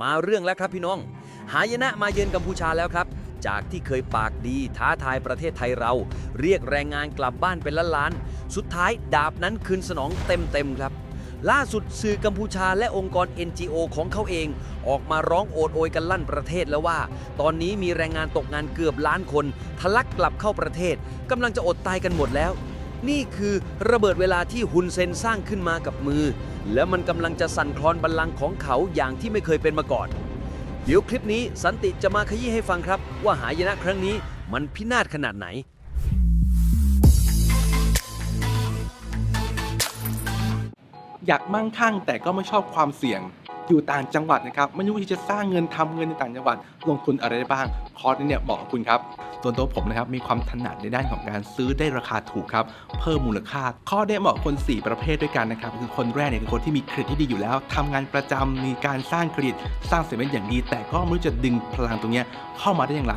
มาเรื่องแล้วครับพี่น้อง หายนะมาเยือนกัมพูชาแล้วครับ จากที่เคยปากดีท้าทายประเทศไทยเรา เรียกแรงงานกลับบ้านเป็นล้านๆสุดท้ายดาบนั้นคืนสนองเต็มๆครับ ล่าสุดสื่อกัมพูชาและองค์กร NGO ของเขาเอง ออกมาร้องโอดโอยกันลั่นประเทศแล้วว่า ตอนนี้มีแรงงานตกงานเกือบล้านคน ทะลักกลับเข้าประเทศกำลังจะอดตายกันหมดแล้ว นี่คือระเบิดเวลาที่ฮุนเซนสร้างขึ้นมากับมือ แล้วมันกำลังจะสั่นคลอนบัลลังก์ของเขาอย่างที่ไม่เคยเป็นมาก่อน เดี๋ยวคลิปนี้สันติจะมาขยี้ให้ฟังครับ ว่าหายนะครั้งนี้มันพินาศขนาดไหน อยากมั่งคั่งแต่ก็ไม่ชอบความเสี่ยง อยู่ต่างจังหวัดนะครับไม่รู้วิธีจะสร้างเงินทำเงินในต่างจังหวัด ลงทุนอะไรได้บ้าง คอร์สนี้เนี่ยเหมาะกับคุณครับส่วนตัวผมนะครับมีความถนัดในด้านของการซื้อได้ราคาถูกครับเพิ่มมูลค่า ข้อได้เหมาะคน 4 ประเภทด้วยกันนะครับคือคนแรกเนี่ยคือคนที่มีเครดิตที่ดีอยู่แล้วทำงานประจำมีการสร้างเครดิตสร้างเสร็จเป็นอย่างดี แต่ก็ไม่รู้จะดึงพลังตรงเนี้ยเข้ามาได้อย่างไร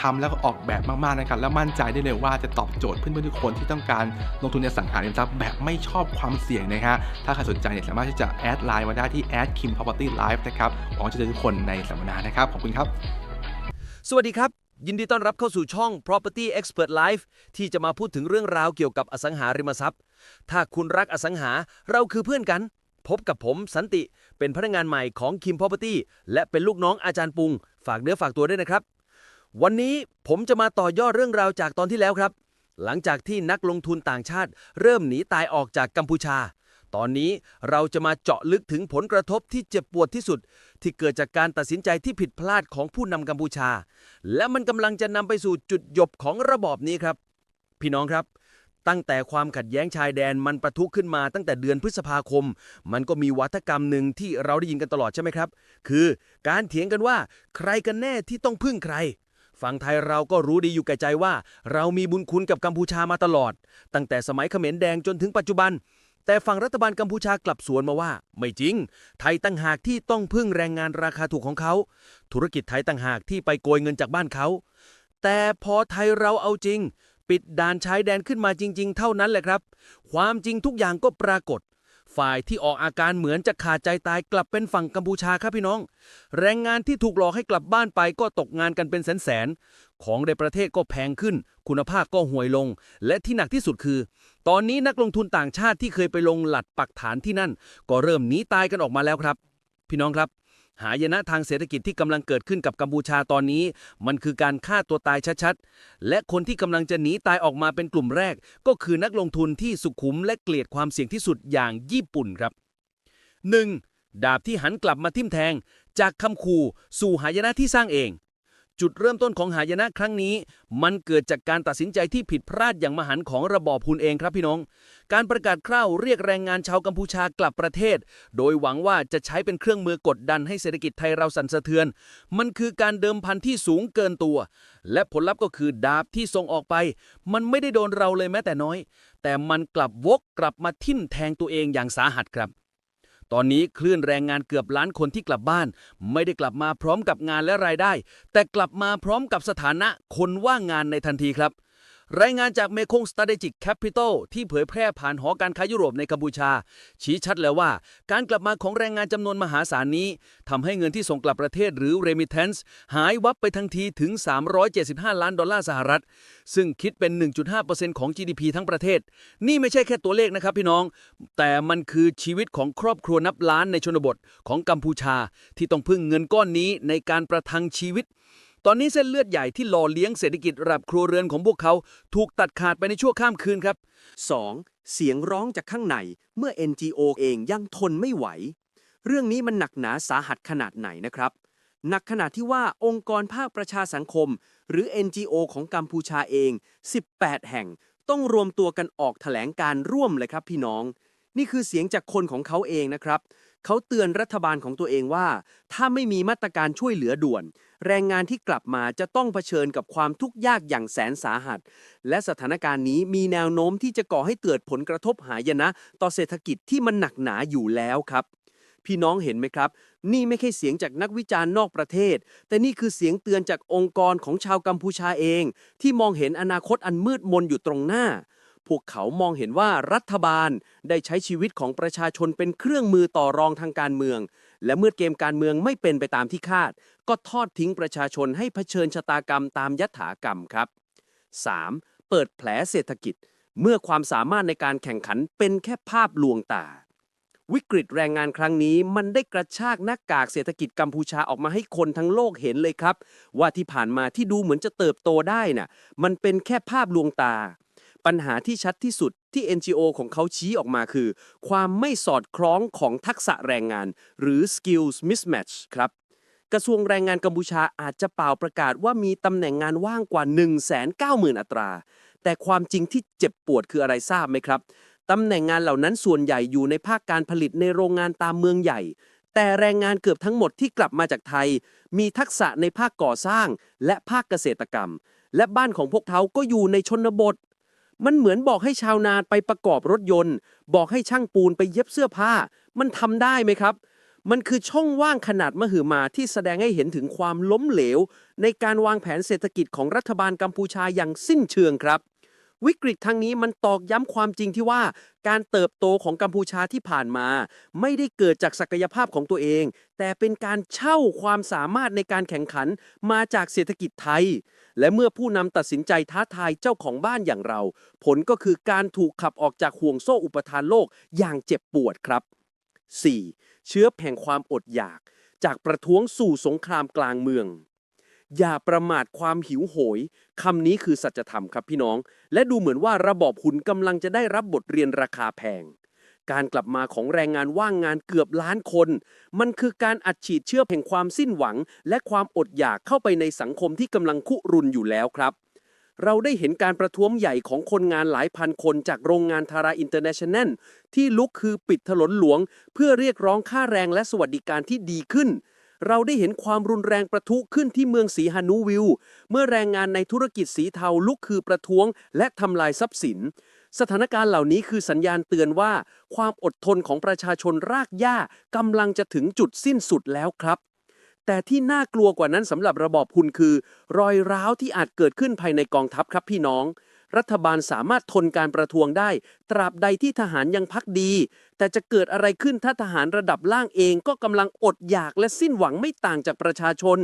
ทำแล้วก็ออกแบบมากๆนะครับ แล้วมั่นใจได้เลยว่าจะตอบโจทย์เพื่อนๆทุกคนที่ต้องการลงทุนในอสังหาริมทรัพย์แบบไม่ชอบความเสี่ยงนะฮะ ถ้าใครสนใจเนี่ยสามารถที่จะแอดไลน์มาได้ที่ a d kim property live นะครับหวังจะเจอทุกคนในสัมมนานะครับ ขอบคุณครับ สวัสดีครับ ยินดีต้อนรับเข้าสู่ช่อง Property Expert Life ที่จะมาพูดถึงเรื่องราวเกี่ยวกับอสังหาริมทรัพย์ ถ้าคุณรักอสังหาเราคือเพื่อนกันพบกับผมสันติเป็นพนักงานใหม่ของ Kim Property และเป็นลูกน้องอาจารย์ปุง ฝากเนื้อฝากตัวด้วยนะครับ วันนี้ผมจะมาต่อยอดเรื่องราวจากตอนที่แล้วครับ หลังจากที่นักลงทุนต่างชาติ เริ่มหนีตายออกจากกัมพูชา ตอนนี้เราจะมาเจาะลึกถึงผลกระทบที่เจ็บปวดที่สุด ที่เกิดจากการตัดสินใจที่ผิดพลาดของผู้นำกัมพูชา และมันกำลังจะนำไปสู่จุดหยบของระบอบนี้ครับ พี่น้องครับตั้งแต่ความขัดแย้งชายแดนมันประทุขึ้นมาตั้งแต่เดือนพฤษภาคม มันก็มีวัฒกรรมหนึ่งที่เราได้ยินกันตลอดใช่ไหมครับ คือการเถียงกันว่าใครกันแน่ที่ต้องพึ่งใคร ฝั่งไทยเราก็รู้ดีอยู่แก่ใจว่า เรามีบุญคุณกับกัมพูชามาตลอด ตั้งแต่สมัยเขมรแดงจนถึงปัจจุบัน แต่ฝั่งรัฐบาลกัมพูชากลับสวนมาว่า ไม่จริง ไทยตั้งหากที่ต้องพึ่งแรงงานราคาถูกของเขา ธุรกิจไทยตั้งหากที่ไปโกยเงินจากบ้านเขา แต่พอไทยเราเอาจริง ปิดด่านชายแดนขึ้นมาจริง ๆ เท่านั้นแหละครับ ความจริงทุกอย่างก็ปรากฏ ฝ่ายที่ออกอาการเหมือนจะขาดใจตายกลับเป็นฝั่งกัมพูชาครับพี่น้อง แรงงานที่ถูกหลอกให้กลับบ้านไปก็ตกงานกันเป็นแสนๆ ของในประเทศก็แพงขึ้น คุณภาพก็ห่วยลง และที่หนักที่สุดคือ ตอนนี้นักลงทุนต่างชาติที่เคยไปลงหลัดปักฐานที่นั่น ก็เริ่มหนีตายกันออกมาแล้วครับ พี่น้องครับ หายนะทางเศรษฐกิจที่กำลังเกิดขึ้นกับกัมพูชาตอนนี้ มันคือการฆ่าตัวตายชัดๆ และคนที่กำลังจะหนีตายออกมาเป็นกลุ่มแรก ก็คือนักลงทุนที่สุขุมและเกลียดความเสี่ยงที่สุดอย่างญี่ปุ่นครับ 1. ดาบที่หันกลับมาทิ่มแทง จากคำขู่สู่หายนะที่สร้างเอง จุดเริ่มต้นของหายนะครั้งนี้ มันเกิดจากการตัดสินใจที่ผิดพลาดอย่างมหันของระบอบฮุนเองครับพี่น้อง การประกาศคร่าวเรียกแรงงานชาวกัมพูชากลับประเทศ โดยหวังว่าจะใช้เป็นเครื่องมือกดดันให้เศรษฐกิจไทยเราสั่นสะเทือน มันคือการเดิมพันที่สูงเกินตัว และผลลัพธ์ก็คือดาบที่ส่งออกไป มันไม่ได้โดนเราเลยแม้แต่น้อย แต่มันกลับวกกลับมาทิ่มแทงตัวเองอย่างสาหัสครับ ตอนนี้คลื่นแรงงานเกือบล้านคนที่กลับบ้าน ไม่ได้กลับมาพร้อมกับงานและรายได้ แต่กลับมาพร้อมกับสถานะคนว่างงานในทันทีครับ รายงานจากเมคง Strategic Capital ที่เผยแพร่ผ่านหอการค้ายุโรปในกัมพูชา ชี้ชัดแล้วว่า การกลับมาของแรงงานจำนวนมหาศาลนี้ทำให้เงินที่ส่งกลับประเทศหรือ remittance หายวับไปทันทีถึง 375 ล้านดอลลาร์สหรัฐ ซึ่งคิดเป็น 1.5%ของ GDP ทั้งประเทศ นี่ไม่ใช่แค่ตัวเลขนะครับพี่น้อง แต่มันคือชีวิตของครอบครัวนับล้านในชนบทของกัมพูชา ที่ต้องพึ่งเงินก้อนนี้ในการประทังชีวิต ตอนนี้เส้นเลือดใหญ่ที่หล่อเลี้ยงเศรษฐกิจระดับครัวเรือนของพวกเขาถูกตัดขาดไปในชั่วข้ามคืนครับ 2. เสียงร้องจากข้างในเมื่อ NGO เองยังทนไม่ไหว เรื่องนี้มันหนักหนาสาหัสขนาดไหนนะครับ หนักขนาดที่ว่าองค์กรภาคประชาสังคม หรือ NGO ของกัมพูชาเอง 18 แห่ง ต้องรวมตัวกันออกแถลงการร่วมเลยครับพี่น้อง นี่คือเสียงจากคนของเขาเองนะครับ เขาเตือนรัฐบาลของตัวเองว่า ถ้าไม่มีมาตรการช่วยเหลือด่วน แรงงานที่กลับมาจะต้องเผชิญกับความทุกข์ยากอย่างแสนสาหัส และสถานการณ์นี้มีแนวโน้มที่จะก่อให้เกิดผลกระทบหายนะ ต่อเศรษฐกิจที่มันหนักหนาอยู่แล้วครับ พี่น้องเห็นไหมครับ นี่ไม่ใช่เสียงจากนักวิจารณ์นอกประเทศ แต่นี่คือเสียงเตือนจากองค์กรของชาวกัมพูชาเอง ที่มองเห็นอนาคตอันมืดมนอยู่ตรงหน้าพวกเขามองเห็นว่ารัฐบาลได้ใช้ชีวิตของประชาชนเป็นเครื่องมือต่อรองทางการเมือง และเมื่อเกมการเมืองไม่เป็นไปตามที่คาด ก็ทอดทิ้งประชาชนให้เผชิญชะตากรรมตามยถากรรมครับ 3. เปิดแผลเศรษฐกิจ เมื่อความสามารถในการแข่งขันเป็นแค่ภาพลวงตา วิกฤตแรงงานครั้งนี้มันได้กระชากหน้ากากเศรษฐกิจกัมพูชาออกมาให้คนทั้งโลกเห็นเลยครับ ว่าที่ผ่านมาที่ดูเหมือนจะเติบโตได้น่ะมันเป็นแค่ภาพลวงตา ปัญหาที่ชัดที่สุดที่ NGO ของเขาชี้ออกมาคือ ความไม่สอดคล้องของทักษะแรงงาน หรือ skills mismatch ครับ กระทรวงแรงงานกัมพูชาอาจจะเป่าประกาศว่ามีตำแหน่งงานว่างกว่า 190,000 อัตรา แต่ความจริงที่เจ็บปวดคืออะไรทราบไหมครับตำแหน่งงานเหล่านั้นส่วนใหญ่อยู่ในภาคการผลิตในโรงงานตามเมืองใหญ่ แต่แรงงานเกือบทั้งหมดที่กลับมาจากไทย มีทักษะในภาคก่อสร้างและภาคเกษตรกรรม และบ้านของพวกเขาก็อยู่ในชนบท มันเหมือนบอกให้ชาวนาไปประกอบรถยนต์ บอกให้ช่างปูนไปเย็บเสื้อผ้า มันทำได้ไหมครับ มันคือช่องว่างขนาดมหึมาที่แสดงให้เห็นถึงความล้มเหลว ในการวางแผนเศรษฐกิจของรัฐบาลกัมพูชาอย่างสิ้นเชิงครับ วิกฤตทางนี้มันตอกย้ำความจริงที่ว่า การเติบโตของกัมพูชาที่ผ่านมา ไม่ได้เกิดจากศักยภาพของตัวเอง แต่เป็นการเช่าความสามารถในการแข่งขันมาจากเศรษฐกิจไทย และเมื่อผู้นำตัดสินใจท้าทายเจ้าของบ้านอย่างเรา ผลก็คือการถูกขับออกจากห่วงโซ่อุปทานโลกอย่างเจ็บปวดครับ 4. เชื้อแห่งความอดอยาก จากประท้วงสู่สงครามกลางเมือง อย่าประมาทความหิวโหยคำนี้คือสัจธรรมครับพี่น้อง และดูเหมือนว่าระบอบหุนกำลังจะได้รับบทเรียนราคาแพง การกลับมาของแรงงานว่างงานเกือบล้านคน มันคือการอัดฉีดเชื้อแห่งความสิ้นหวัง และความอดอยากเข้าไปในสังคมที่กำลังคุรุนอยู่แล้วครับ เราได้เห็นการประท้วงใหญ่ของคนงานหลายพันคนจากโรงงานทาราอินเตอร์เนชั่นแนลที่ลุกคือปิดถนนหลวง เพื่อเรียกร้องค่าแรงและสวัสดิการที่ดีขึ้น เราได้เห็นความรุนแรงประทุขึ้นที่เมืองสีฮานูวิล เมื่อแรงงานในธุรกิจสีเทาลุกคือประท้วง และทำลายทรัพย์สิน สถานการณ์เหล่านี้คือสัญญาณเตือนว่า ความอดทนของประชาชนรากหญ้ากำลังจะถึงจุดสิ้นสุดแล้วครับแต่ที่น่ากลัวกว่านั้นสำหรับระบอบคุณคือ รอยร้าวที่อาจเกิดขึ้นภายในกองทัพครับพี่น้อง รัฐบาลสามารถทนการประท้วงได้ ตราบใดที่ทหารยังพักดี แต่จะเกิดอะไรขึ้นถ้าทหารระดับล่างเองก็กำลังอดอยากและสิ้นหวังไม่ต่างจากประชาชน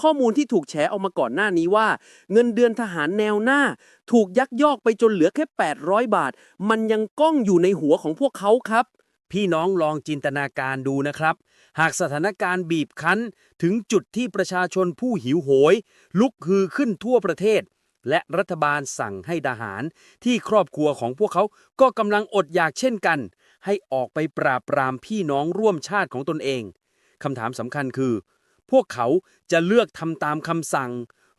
ข้อมูลที่ถูกแฉออกมาก่อนหน้านี้ว่า เงินเดือนทหารแนวหน้า ถูกยักยอกไปจนเหลือแค่ 800 บาท มันยังก้องอยู่ในหัวของพวกเขาครับพี่น้องลองจินตนาการดูนะครับ หากสถานการณ์บีบคั้น ถึงจุดที่ประชาชนผู้หิวโหย ลุกฮือขึ้นทั่วประเทศ และรัฐบาลสั่งให้ทหารที่ครอบครัวของพวกเขาก็กำลังอดอยากเช่นกัน ให้ออกไปปราบปรามพี่น้องร่วมชาติของตนเองคำถามสำคัญคือ พวกเขาจะเลือกทำตามคำสั่ง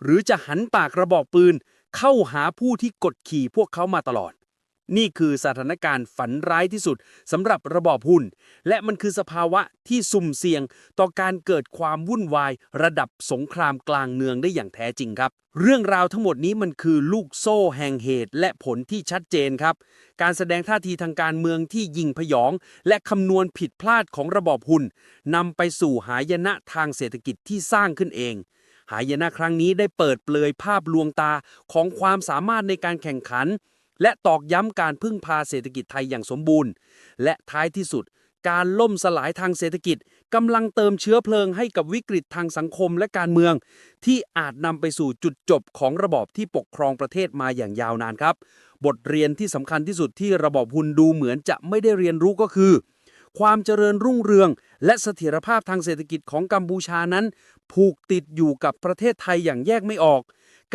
หรือจะหันปากกระบอกปืน เข้าหาผู้ที่กดขี่พวกเขามาตลอด นี่คือสถานการณ์ฝันร้ายที่สุดสำหรับระบอบหุ้น และมันคือสภาวะที่สุ่มเสี่ยงต่อการเกิดความวุ่นวาย ระดับสงครามกลางเมืองได้อย่างแท้จริงครับ เรื่องราวทั้งหมดนี้มันคือลูกโซ่แห่งเหตุและผลที่ชัดเจนครับ การแสดงท่าทีทางการเมืองที่ยิงพยอง และคำนวณผิดพลาดของระบอบหุ้นนำไปสู่หายนะทางเศรษฐกิจที่สร้างขึ้นเองหายนะครั้งนี้ได้เปิดเปลยภาพลวงตาของความสามารถในการแข่งขัน และตอกย้ำการพึ่งพาเศรษฐกิจไทยอย่างสมบูรณ์ และท้ายที่สุด การล่มสลายทางเศรษฐกิจกำลังเติมเชื้อเพลิงให้กับวิกฤตทางสังคมและการเมือง ที่อาจนำไปสู่จุดจบของระบอบที่ปกครองประเทศมาอย่างยาวนานครับ บทเรียนที่สำคัญที่สุดที่ระบอบหุนดูเหมือนจะไม่ได้เรียนรู้ก็คือ ความเจริญรุ่งเรือง และเสถียรภาพทางเศรษฐกิจของกัมพูชานั้น ผูกติดอยู่กับประเทศไทยอย่างแยกไม่ออก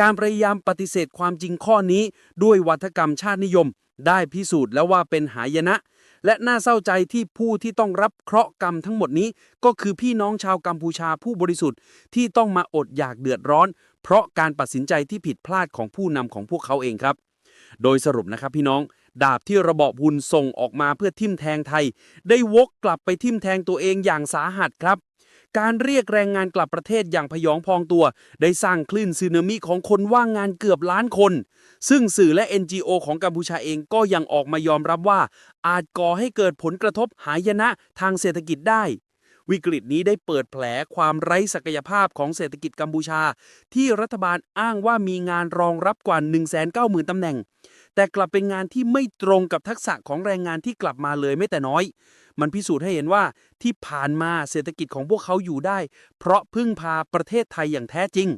การพยายามปฏิเสธความจริงข้อนี้ ด้วยวัฒกรรมชาตินิยม ได้พิสูจน์แล้วว่าเป็นหายนะ และน่าเศร้าใจที่ผู้ที่ต้องรับเคราะห์กรรมทั้งหมดนี้ ก็คือพี่น้องชาวกัมพูชาผู้บริสุทธิ์ที่ต้องมาอดอยากเดือดร้อน เพราะการตัดสินใจที่ผิดพลาดของผู้นำของพวกเขาเองครับ โดยสรุปนะครับพี่น้องดาบที่ระบอบหุนส่งออกมาเพื่อทิ่มแทงไทย ได้วกกลับไปทิ่มแทงตัวเองอย่างสาหัสครับ การเรียกแรงงานกลับประเทศอย่างพยองพองตัว ได้สร้างคลื่นซึนามิของคนว่างงานเกือบล้านคน ซึ่งสื่อและ NGO ของกัมพูชาเองก็ยังออกมายอมรับว่า อาจก่อให้เกิดผลกระทบหายนะทางเศรษฐกิจได้ วิกฤตนี้ได้เปิดแผลความไร้ศักยภาพของเศรษฐกิจกัมพูชา ที่รัฐบาลอ้างว่ามีงานรองรับกว่า 190,000ตำแหน่งแต่กลับเป็นงานที่ไม่ตรงกับทักษะของแรงงานที่กลับมาเลยไม่แต่น้อย มันพิสูจน์ให้เห็นว่าที่ผ่านมาเศรษฐกิจของพวกเขาอยู่ได้ เพราะพึ่งพาประเทศไทยอย่างแท้จริง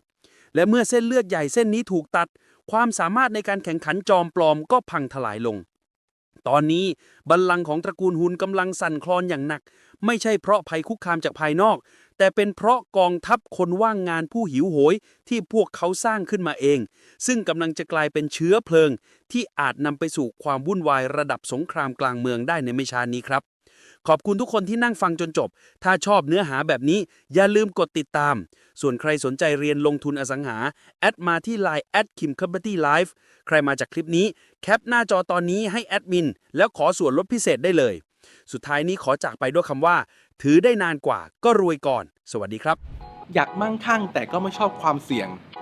และเมื่อเส้นเลือดใหญ่เส้นนี้ถูกตัด ความสามารถในการแข่งขันจอมปลอมก็พังทลายลง ตอนนี้บัลลังก์ของตระกูลฮุนกำลังสั่นคลอนอย่างหนัก ไม่ใช่เพราะภัยคุกคามจากภายนอก แต่เป็นเพราะกองทัพคนว่างงานผู้หิวโหยที่พวกเขาสร้างขึ้นมาเอง ซึ่งกำลังจะกลายเป็นเชื้อเพลิง ที่อาจนำไปสู่ความวุ่นวายระดับสงครามกลางเมืองได้ในไม่ช้านี้ครับ ขอบคุณทุกคนที่นั่งฟังจนจบ ถ้าชอบเนื้อหาแบบนี้อย่าลืมกดติดตาม ส่วนใครสนใจเรียนลงทุนอสังหา แอดมาที่ Line แอดคิมคับตี้ไลฟ์ใครมาจากคลิปนี้ แคปหน้าจอตอนนี้ให้แอดมิน แล้วขอส่วนลดพิเศษได้เลย สุดท้ายนี้ขอจากไปด้วยคำว่า ถือได้นานกว่าก็รวยก่อน สวัสดีครับ อยากมั่งคั่งแต่ก็ไม่ชอบความเสี่ยง